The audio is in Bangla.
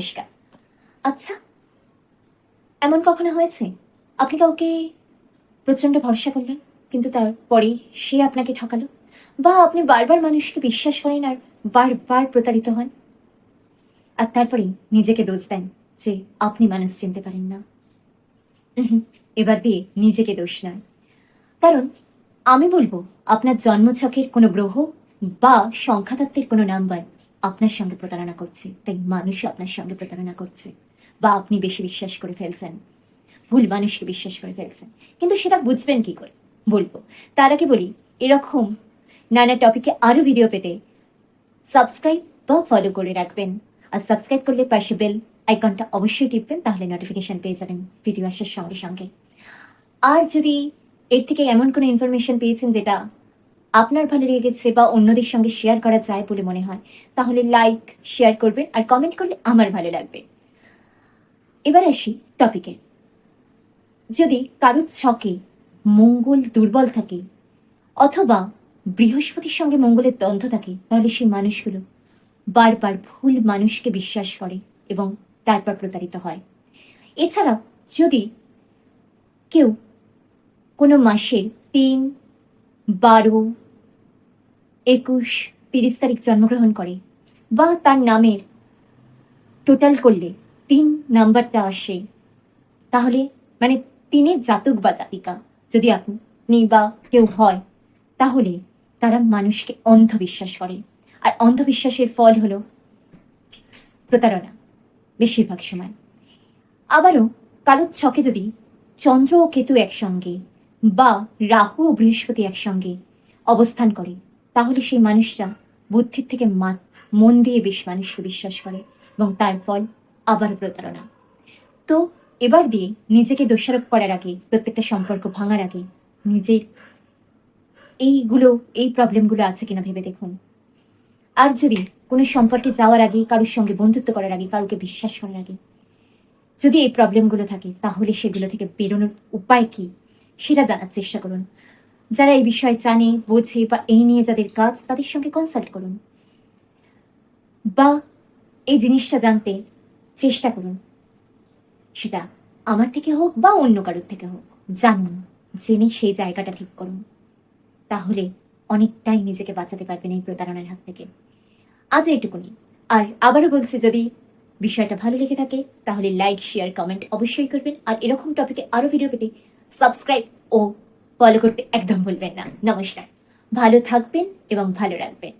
নমস্কার। আচ্ছা এমন কখনো হয়েছে? আপনি কাউকে প্রচণ্ড ভরসা করলেন, কিন্তু তারপরে সে আপনাকে ঠকালো? বা আপনি বারবার মানুষকে বিশ্বাস করেন আর বারবার প্রতারিত হন? আর তারপরে নিজেকে দোষ দেন যে আপনি মানুষ চিনতে পারেন না। এবার দিয়ে নিজেকে দোষ নয় কারণ আমি বলব, আপনার জন্মছকের কোনো গ্রহ বা সংখ্যাতত্ত্বের কোনো নাম্বার আপনার সঙ্গে প্রতারণা করছে। তাই মানুষই আপনার সঙ্গে প্রতারণা করছে। বা আপনি বেশি বিশ্বাস করে ফেলছেন। ভুল মানুষকে বিশ্বাস করে ফেলছেন। কিন্তু সেটা বুঝবেন কি করে? বলব। তার আগে বলি, এরকম নানা টপিকে আরও ভিডিও পেতে সাবস্ক্রাইব বা ফলো করে রাখবেন। আর সাবস্ক্রাইব করলে পাশে বেল আইকনটা অবশ্যই টিপবেন, তাহলে নোটিফিকেশন পেয়ে যাবেন ভিডিও আসার সঙ্গে সঙ্গে। আর যদি এর থেকে এমন কোনো ইনফরমেশন পেয়েছেন যেটা আপনার ভালো লেগেছে বা অন্যদের সঙ্গে শেয়ার করা যায় বলে মনে হয়, তাহলে লাইক শেয়ার করবেন আর কমেন্ট করলে আমার ভালো লাগবে। এবার আসি টপিকে যদি কারোর ছকে মঙ্গল দুর্বল থাকে অথবা বৃহস্পতির সঙ্গে মঙ্গলের দ্বন্দ্ব থাকে, তাহলে সেই মানুষগুলো বারবার ভুল মানুষকে বিশ্বাস করে এবং তারপর প্রতারিত হয়। এছাড়া যদি কেউ কোনো মাসের তিন বারো, একুশ, তিরিশ তারিখ জন্মগ্রহণ করে বা তার নামের টোটাল করলে তিন নাম্বারটা আসে। তাহলে মানে তিনের জাতক বা জাতিকা যদি আপনি বা কেউ হয়, তাহলে তারা মানুষকে অন্ধবিশ্বাস করে। আর অন্ধবিশ্বাসের ফল হলো প্রতারণা বেশিরভাগ সময়। আবারও কারোর ছকে যদি চন্দ্র ও কেতু একসঙ্গে বা রাহু ও বৃহস্পতি একসঙ্গে অবস্থান করে, তাহলে সেই মানুষরা বুদ্ধির থেকে মন দিয়ে বেশ মানুষকে বিশ্বাস করে এবং তার ফল আবার প্রতারণা। তো এবার দিয়ে নিজেকে দোষারোপ করার আগে, প্রত্যেকটা সম্পর্ক ভাঙার আগে নিজের এইগুলো, এই প্রবলেমগুলো আছে কিনা ভেবে দেখুন। আর যদি কোনো সম্পর্কে যাওয়ার আগে, কারোর সঙ্গে বন্ধুত্ব করার আগে, কারোকে বিশ্বাস করার আগে যদি এই প্রবলেমগুলো থাকে, তাহলে সেগুলো থেকে বেরোনোর উপায় কি? সেটা জানার চেষ্টা করুন। যারা এই বিষয়ে জানে, বোঝে বা এই নিয়ে যাদের কাজ, তাদের সঙ্গে কনসাল্ট করুন। বা এই জিনিসটা জানতে চেষ্টা করুন। সেটা আমার থেকে হোক বা অন্য কারোর থেকে হোক, জানুন, জেনে সেই জায়গাটা ঠিক করুন। তাহলে অনেকটাই নিজেকে বাঁচাতে পারবেন এই প্রতারণার হাত থেকে। আজ এইটুকুনি। আর আবারও বলছি, যদি বিষয়টা ভালো লেগে থাকে, তাহলে লাইক শেয়ার কমেন্ট অবশ্যই করবেন। আর এরকম টপিকে আরও ভিডিও পেতে সাবস্ক্রাইব ও ফলো করতে একদম ভুলবেন না। নমস্কার। ভালো থাকবেন এবং ভালো রাখবেন।